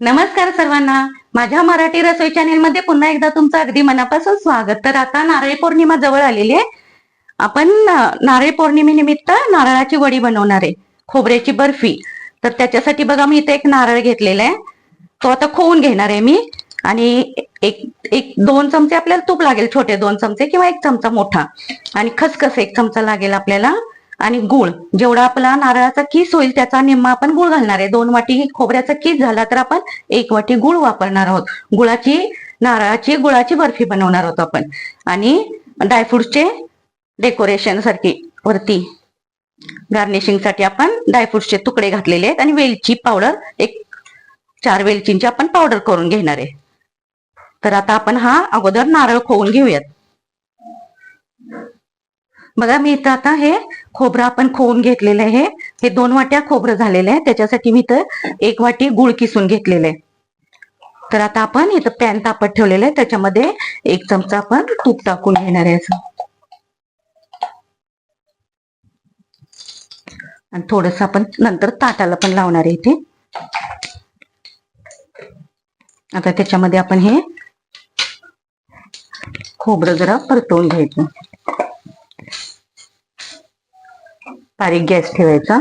नमस्कार सर्वांना. माझ्या मराठी रसोई चॅनेल मध्ये पुन्हा एकदा तुमचं अगदी मनापासून स्वागत. तर आता नारळी पौर्णिमा जवळ आलेली आहे. आपण नारळ नारळी पौर्णिमेनिमित्त नारळाची वडी बनवणार आहे. खोबऱ्याची बर्फी. तर त्याच्यासाठी बघा मी इथे एक नारळ घेतलेला आहे. तो आता खोवून घेणार आहे मी. आणि एक एक दोन चमचे आपल्याला तूप लागेल. छोटे दोन चमचे किंवा एक चमचा मोठा. आणि खसखस एक चमचा लागेल आपल्याला. आणि गुळ. जेवढा आपला नारळाचा किस होईल त्याचा निम्मा आपण गुळ घालणार आहे. दोन वाटी खोबऱ्याचा किस झाला तर आपण एक वाटी गुळ वापरणार आहोत. गुळाची नारळाची गुळाची बर्फी बनवणार आहोत आपण. आणि ड्रायफ्रुट्सचे डेकोरेशन सारखी वरती गार्निशिंगसाठी आपण ड्रायफ्रुट्सचे तुकडे घातलेले आहेत. आणि वेलची पावडर एक चार वेलचींची आपण पावडर करून घेणार आहे. तर आता आपण हा अगोदर नारळ खोवून घेऊयात. बघा मी इथं आता हे खोबरं आपण खोवून घेतलेलं आहे. हे दोन वाट्या खोबरं झालेलं आहे. त्याच्यासाठी मी इथं एक वाटी गुळ किसून घेतलेलं आहे. तर आता आपण इथं पॅन तापत ठेवलेलं आहे. त्याच्यामध्ये एक चमचा आपण तूप टाकून घेणार आहे असं. आणि थोडस आपण नंतर ताटाला पण लावणार आहे इथे. आता त्याच्यामध्ये आपण हे खोबरं जरा परतवून घ्यायचं. बारीक गॅस ठेवायचा.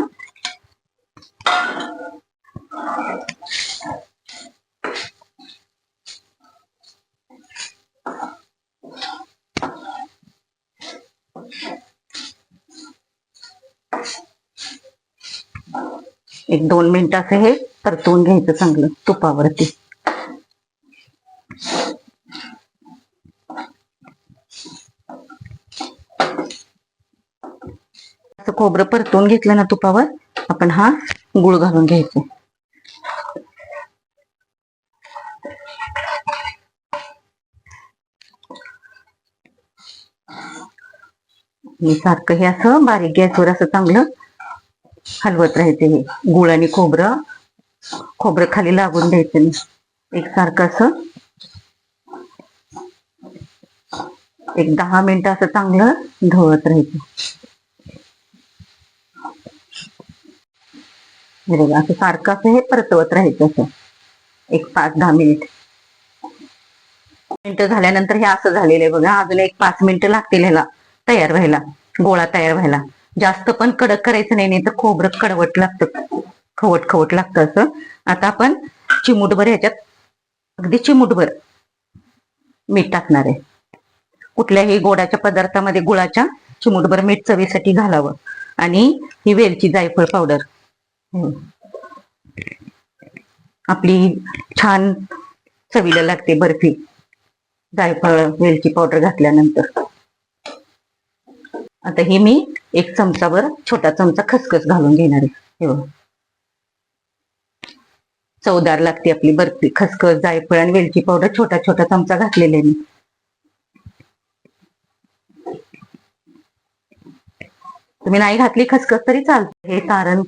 एक दोन मिनिटं असं हे परतवून घ्यायचं चांगलं तुपावरती असं खोबरं परतून घेतलं ना तुपावर आपण हा गुळ घालून घ्यायचा. सारखं हे असं बारीक गॅसवर असं चांगलं हलवत राहायचं हे. गुळ आणि खोबरं खोबरं खाली लागून द्यायचं नाही. एक सारखं असं. एक दहा मिनिटं असं चांगलं धुळत राहायचं. हे असं सारखं असं हे परतवत राहायचं असं. एक पाच दहा मिनिट. मिनिटं झाल्यानंतर हे असं झालेलं आहे बघा. अजून एक पाच मिनिटं लागतील ह्याला. तयार व्हायला. गोळा तयार व्हायला. जास्त पण कडक करायचं नाही नाही तर खोबरं कडवट लागतं. खवट खवट लागतं असं. आता आपण चिमूटभर ह्याच्यात अगदी चिमूटभर मीठ टाकणार आहे. कुठल्याही गोडाच्या पदार्थामध्ये गुळाच्या चिमूटभर मीठ चवीसाठी घालावं. आणि ही वेलची जायफळ पावडर. हो. आपली छान चवीला लागते बर्फी. जायफळ वेलची पावडर घातल्यानंतर. आता हे मी एक चमचाभर छोटा चमचा खसखस घालून घेणार आहे. चवदार लागते आपली बर्फी खसखस जायफळ आणि वेलची पावडर छोटा छोटा चमचा घातलेला मी. तुम्ही नाही घातली खसखस तरी चालते हे कारण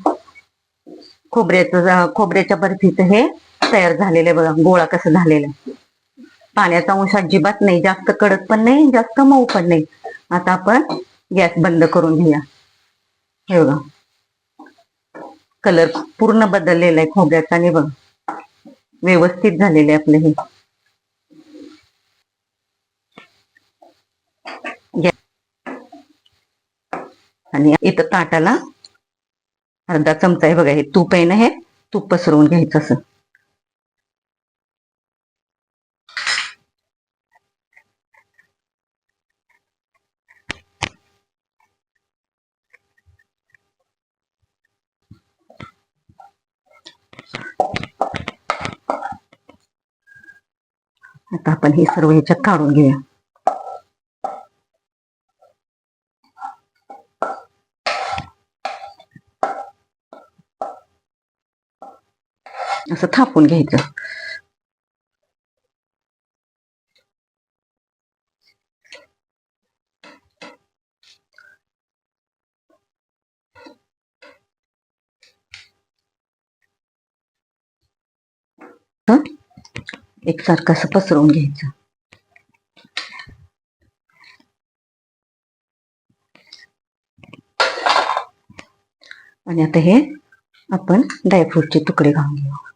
खोबऱ्याचं खोबऱ्याच्या बर्फीचं हे तयार झालेलं आहे बघा गोळा कसं झालेला आहे. पाण्याचा अंश अजिबात नाही जास्त कडक पण नाही जास्त मऊ पण नाही. आता आपण गॅस बंद करून घेऊया. हे बघा. कलर पूर्ण बदललेला आहे खोबऱ्याचा आणि बघा. व्यवस्थित झालेले आपले हे. आणि इथं ताटाला अर्धा चमचा आहे बघा हे तूप आहे ना हे? तूप पसरवून घ्यायचं असं. आता आपण हे सर्व ह्याच्यात काढून घेऊया. असं थापून घ्यायचं. एक एकसारखं असं पसरवून घ्यायचं. आणि आता हे आपण ड्रायफ्रूटचे तुकडे घालून घेऊ.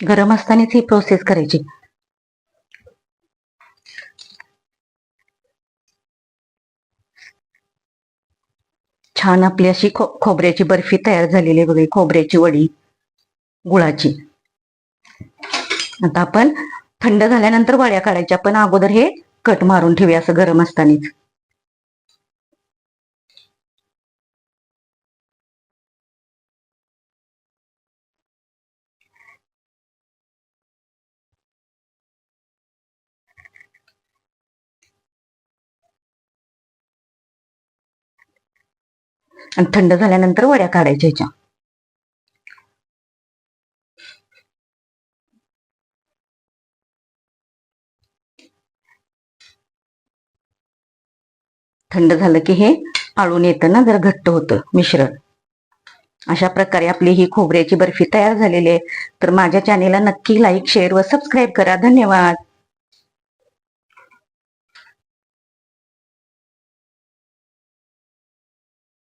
गरम असतानाच ही प्रोसेस करायची. छान आपली अशी खो खोबऱ्याची बर्फी तयार झालेली आहे बघा खोबऱ्याची वडी गुळाची. आता आपण थंड झाल्यानंतर वड्या काढायच्या. पण अगोदर हे कट मारून ठेवूया असं गरम असतानाच. आणि थंड झाल्यानंतर वड्या काढायच्या ह्याच्या. थंड झालं की हे आळून येतं ना जर घट्ट होतं मिश्रण. अशा प्रकारे आपली ही खोबऱ्याची बर्फी तयार झालेली आहे. तर माझ्या चॅनेलला नक्की लाईक शेअर व सबस्क्राईब करा. धन्यवाद.